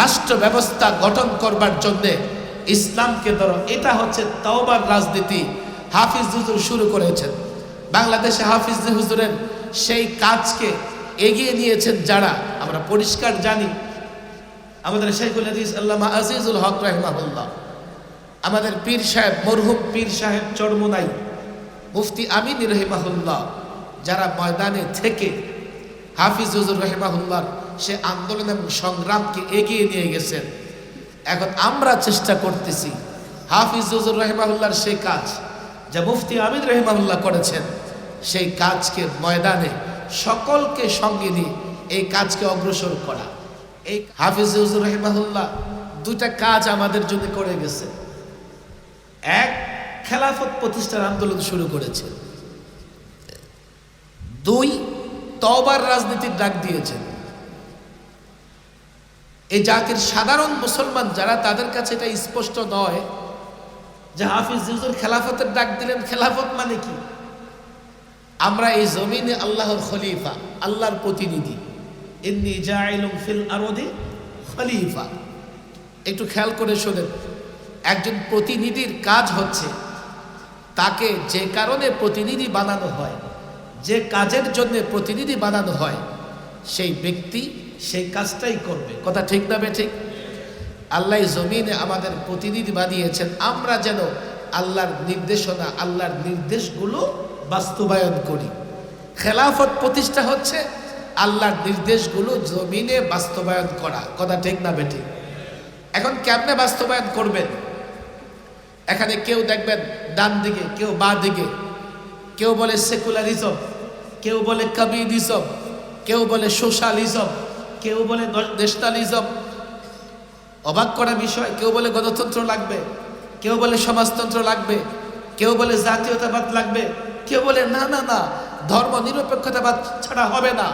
রাষ্ট্র ব্যবস্থা গঠন করবার জন্যে ইসলামকে ধরো, এটা হচ্ছে তাওবার রাজনীতি হাফিজ হুজুর শুরু করেছেন। বাংলাদেশে হাফিজ হুজুরের সেই কাজকে এগিয়ে নিয়েছেন যারা, আমরা পরিষ্কার জানি, আমাদের শেখুল হাদিস আল্লামা আজিজুল হক রাহমাহুল্লাহ, আমাদের পীর সাহেব, মরহুম পীর সাহেব চরমোনাই, মুফতি আমিন রহিমাহুল্লাহ, যারা ময়দানে থেকে হাফিজ হুজুর রহিমাহুল্লাহ সে আন্দোলন এবং সংগ্রামকে এগিয়ে নিয়ে গেছেন। এখন আমরা চেষ্টা করতেছি হাফিজ হুজুর রহিমাহুল্লাহর সেই কাজ যা মুফতি আমিন রহিমাহুল্লাহ করেছেন, সেই কাজকে ময়দানে সকলকে সঙ্গে নিয়ে এই কাজকে অগ্রসর করা। এই হাফিজ হুজুর রহিমাহুল্লাহ দুটা কাজ আমাদের জন্য করে গেছে এক, খেলাফত প্রতিষ্ঠার আন্দোলন শুরু করেছে দুই তবার রাজনীতির ডাক দিয়েছেন। এই জাতির সাধারণ মুসলমান যারা তাদের কাছে এটা স্পষ্ট নয় যে হাফিজ হুজুর খেলাফতের ডাক দিলেন, খেলাফত মানে কি? আমরা এই জমিনে আল্লাহর খলিফা, আল্লাহর প্রতিনিধি। জাইলুম ফিল আরদি খলিফা। একটু খেয়াল করে শোনেন, একজন প্রতিনিধির কাজ হচ্ছে তাকে যে কারণে প্রতিনিধি বানানো হয়, যে কাজের জন্য প্রতিনিধি বানানো হয়, সেই ব্যক্তি সেই কাজটাই করবে। কথা ঠিক না বে ঠিক? আল্লাহ জমিনে আমাদের প্রতিনিধি বানিয়েছেন। আমরা যেন আল্লাহর নির্দেশনা, আল্লাহর নির্দেশগুলো বাস্তবায়ন করি। খেলাফত প্রতিষ্ঠা হচ্ছে আল্লাহর নির্দেশগুলো জমিনে বাস্তবায়ন করা। কথা ঠিক না বেঠিক এখন কেমনে বাস্তবায়ন করবেন? এখানে কেউ দেখবেন ডান দিকে, কেউ বা দিকে। কেউ বলে সেকুলারিজম, কেউ বলে কমিউনিজম, কেউ বলে সোশ্যালিজম। কেউ বলে ন্যাশনালিজম অবাক করা বিষয়, কেউ বলে গণতন্ত্র লাগবে, কেউ বলে সমাজতন্ত্র লাগবে, কেউ বলে জাতীয়তাবাদ লাগবে, কেউ বলে না না না ধর্ম নিরপেক্ষতাবাদ ছাড়া হবে না।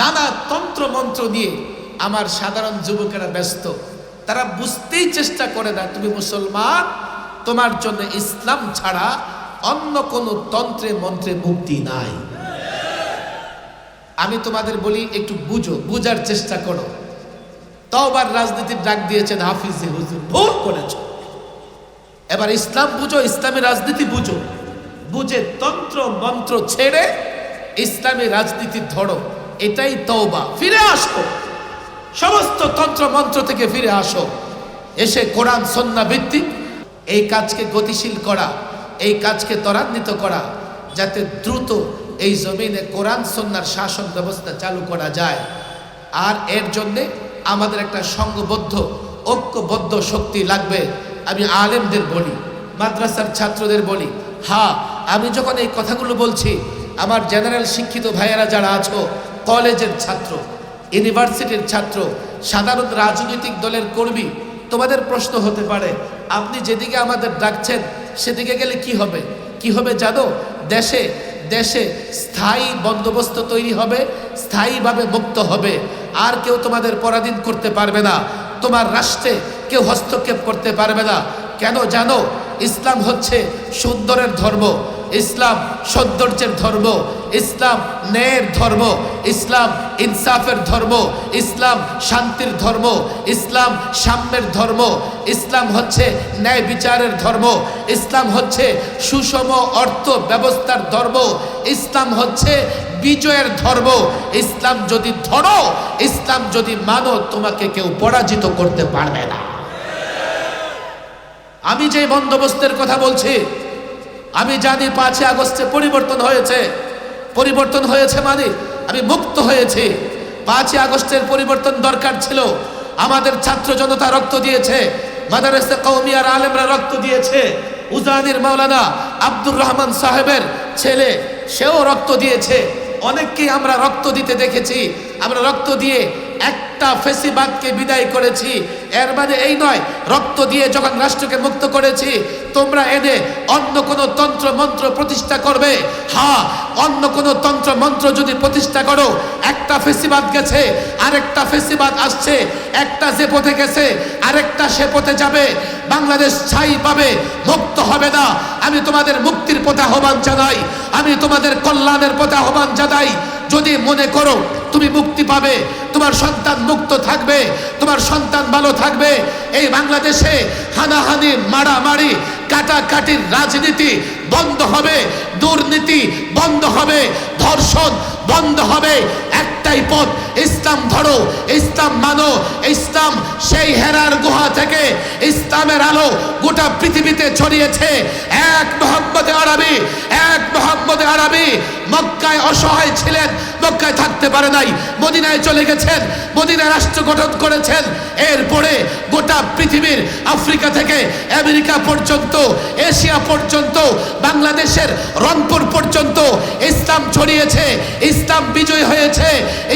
নানা তন্ত্র মন্ত্র দিয়ে আমার সাধারণ যুবকেরা ব্যস্ত। তারা বুঝতেই চেষ্টা করে না, তুমি মুসলমান, তোমার জন্য ইসলাম ছাড়া অন্য কোনো তন্ত্রে, মন্ত্রে মুক্তি নাই। আমি তোমাদের বলি, একটু বুঝো, বুঝার চেষ্টা করো। তবার রাজনীতির ডাক দিয়েছেন হাফিজে হুজুর, ভুল করেছ। এবার ইসলাম বুঝো, ইসলামী রাজনীতি বুঝো। বুঝে তন্ত্র, মন্ত্র ছেড়ে ইসলামী রাজনীতি ধরো। এটাই তওবা। ফিরে আসো। সমস্ত তন্ত্র, মন্ত্র থেকে ফিরে আসো। এসে কোরআন সন্না ভিত্তিক এই কাজকে গতিশীল করা, এই কাজকে ত্বরান্বিত করা, যাতে দ্রুত এই জমিনে কোরআন সন্ন্যার শাসন ব্যবস্থা চালু করা যায়। আর এর জন্যে আমাদের একটা সংঘবদ্ধ, ঐক্যবদ্ধ শক্তি লাগবে, আমি আলেমদের বলি, মাদ্রাসার ছাত্রদের বলি। হ্যাঁ আমি যখন এই কথাগুলো বলছি, আমার জেনারেল শিক্ষিত ভাইয়েরা যারা আছো, কলেজের ছাত্র, ইউনিভার্সিটির ছাত্র, সাধারণ রাজনৈতিক দলের কর্মী, তোমাদের প্রশ্ন হতে পারে, আপনি যেদিকে আমাদের ডাকছেন, সেদিকে গেলে কি হবে? কি হবে জানো? দেশে দেশে স্থায়ী বন্দোবস্ত তৈরি হবে, স্থায়ীভাবে মুক্ত হবে। আর কেউ তোমাদের পরাধীন করতে পারবে না। তোমার রাষ্ট্রে কেউ হস্তক্ষেপ করতে পারবে না। কেন জানো? ইসলাম হচ্ছে সুন্দরের ধর্ম। ইসলাম সৌন্দর্যের ধর্ম, ইসলাম ন্যায়ের ধর্ম, ইসলাম ইনসাফের ধর্ম, ইসলাম শান্তির ধর্ম, ইসলাম সাম্যের ধর্ম, ইসলাম হচ্ছে ন্যায় বিচারের ধর্ম, ইসলাম হচ্ছে সুষম অর্থ ব্যবস্থার ধর্ম, ইসলাম হচ্ছে বিজয়ের ধর্ম। ইসলাম যদি ধরো, ইসলাম যদি মানো, তোমাকে কেউ পরাজিত করতে পারবে না। আমি যে বন্দোবস্তের কথা বলছি আমি জানি পাঁচই আগস্টে পরিবর্তন হয়েছে। পরিবর্তন হয়েছে মানে আমি মুক্ত হয়েছি। পাঁচই আগস্টের পরিবর্তন দরকার ছিল। আমাদের ছাত্র জনতা রক্ত দিয়েছে। মাদারেসে কৌমিয়ার আলেমরা রক্ত দিয়েছে। উজানির মাওলানা আব্দুর রহমান সাহেবের ছেলে, সেও রক্ত দিয়েছে। অনেককেই আমরা রক্ত দিতে দেখেছি। আমরা রক্ত দিয়ে একটা ফেসিবাদকে বিদায় করেছি। এর মানে এই নয়, রক্ত দিয়ে যখন রাষ্ট্রকে মুক্ত করেছি, তোমরা এনে অন্য কোনো তন্ত্র, মন্ত্র প্রতিষ্ঠা করবে। হ্যাঁ অন্য কোনো তন্ত্র, মন্ত্র যদি প্রতিষ্ঠা করো, একটা ফেসিবাদ গেছে, আরেকটা ফেসিবাদ আসছে, একটা যে পথে গেছে, আরেকটা সে পথে যাবে। বাংলাদেশ ছাই পাবে, মুক্ত হবে না। আমি তোমাদের মুক্তির পথে আহ্বান জানাই, আমি তোমাদের কল্যাণের পথে আহ্বান জানাই। যদি মনে করো তুমি মুক্তি পাবে, তোমার সন্তান মুক্ত থাকবে, তোমার সন্তান ভালো থাকবে, এই বাংলাদেশে হানাহানি, মারামারি, কাটাকাটির রাজনীতি বন্ধ হবে, দুর্নীতি বন্ধ হবে, ধর্ষণ বন্ধ হবে। একটাই পথ, ইসলাম ধরো, ইসলাম মানো, ইসলাম সেই হেরার গুহা থেকে ইসলামের আলো গোটা পৃথিবীতে ছড়িয়েছে। এক মোহাম্মদে আরবি, এক মোহাম্মদে আরবি, মক্কায় অসহায় ছিলেন থাকতে পারে নাই। মদিনায় চলে গেছেন মদিনায় রাষ্ট্র গঠন করেছেন। এরপরে গোটা পৃথিবীর আফ্রিকা থেকে আমেরিকা পর্যন্ত, এশিয়া পর্যন্ত, বাংলাদেশের রংপুর পর্যন্ত ইসলাম ছড়িয়েছে। ইসলাম বিজয় হয়েছে।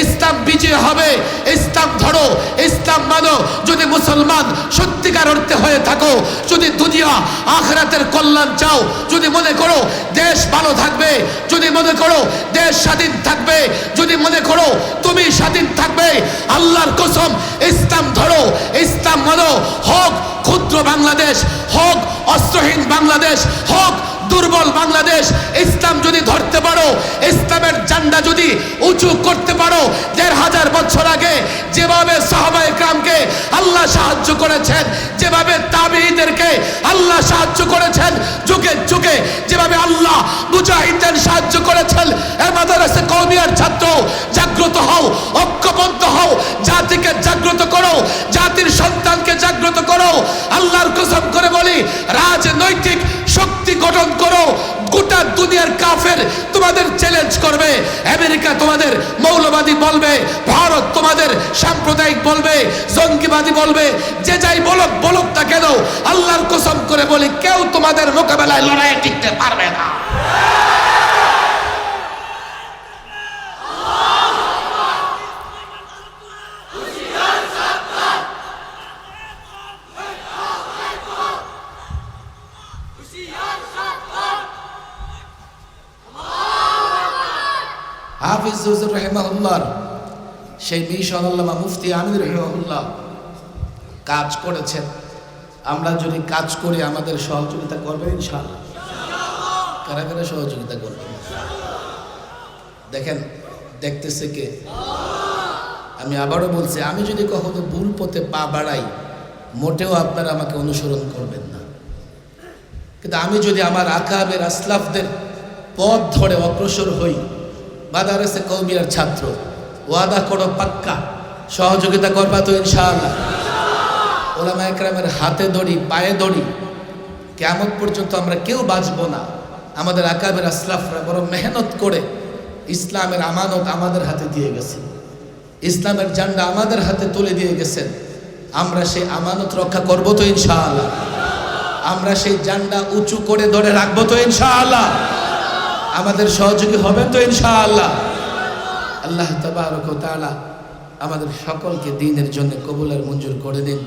ইসলাম বিজয় হবে। ইসলাম ধরো, ইসলাম মানো। যদি মুসলমান সত্যিকার অর্থে হয়ে থাকো, যদি দুনিয়া আখরাতের কল্যাণ চাও, যদি মনে করো দেশ ভালো থাকবে, যদি মনে করো দেশ স্বাধীন থাকবে, যদি মনে করো, তুমি স্বাধীন থাকবে। আল্লাহর কসম, ইসলাম ধরো, ইসলাম মানো। হোক ক্ষুদ্র বাংলাদেশ, হোক অস্ত্রহীন বাংলাদেশ, হোক দুর্বল বাংলাদেশ, ইসলাম যদি ধরতে পারো, ইসলামের জান্ডা যদি উঁচু করতে পারো, দেড় হাজার বছর আগে যেভাবে সাহাবায়ে কামকে আল্লাহ সাহায্য করেছেন, যেভাবে তাবিঈদেরকে আল্লাহ সাহায্য করেছেন, যুগে যুগে যেভাবে আল্লাহ মুজাহিদদের সাহায্য করেছেন, এ মাদ্রাসা কওমিয়ার ছাত্র, জাগ্রত হও, ঐক্যবদ্ধ চ্যালেঞ্জ করবে। আমেরিকা তোমাদের মৌলবাদী বলবে, ভারত তোমাদের সাম্প্রদায়িক বলবে, জঙ্গিবাদী বলবে, যে যাই বলক বলক তা কেন, আল্লাহর কসম করে বলি, কেউ তোমাদের মোকাবেলায় লড়াইয়ে টিকতে পারবে না। হাফিজ হুজুর রহমাউল্লাহ সেই মিশন আল্লামা মুফতি আমির কাজ করেছেন। আমরা যদি কাজ করি, আমাদের সহযোগিতা করবেন ইনশাআল্লাহ। কারা কারা সহযোগিতা করবেন দেখেন, দেখতেছে কে? আমি আবারও বলছি, আমি যদি কখনো ভুল পথে পা বাড়াই, মোটেও আপনারা আমাকে অনুসরণ করবেন না। কিন্তু আমি যদি আমার আকাবের আসলাফদের পথ ধরে অগ্রসর হই মাদারেসে কৌমিয়ার ছাত্র। ওয়াদা করো পাক্কা। সহযোগিতা করবা তো ইনশাআল্লাহ। ওলামা একরামের হাতে দড়ি, পায়ে দড়ি। কেমন পর্যন্ত আমরা কেউ বাঁচবো না। আমাদের আকাবের আসলাফরা বড় মেহনত করে ইসলামের আমানত আমাদের হাতে দিয়ে গেছে। ইসলামের জান্ডা আমাদের হাতে তুলে দিয়ে গেছেন। আমরা সেই আমানত রক্ষা করব তো ইনশাআল্লাহ। আমরা সেই জান্ডা উঁচু করে ধরে রাখব তো ইনশাআল্লাহ। আমাদের সহযোগী হবেন তো ইনশাআল্লাহ। আল্লাহ তাবারক তালা আমাদের সকলকে দিনের জন্য কবুলের মঞ্জুর করে দিন।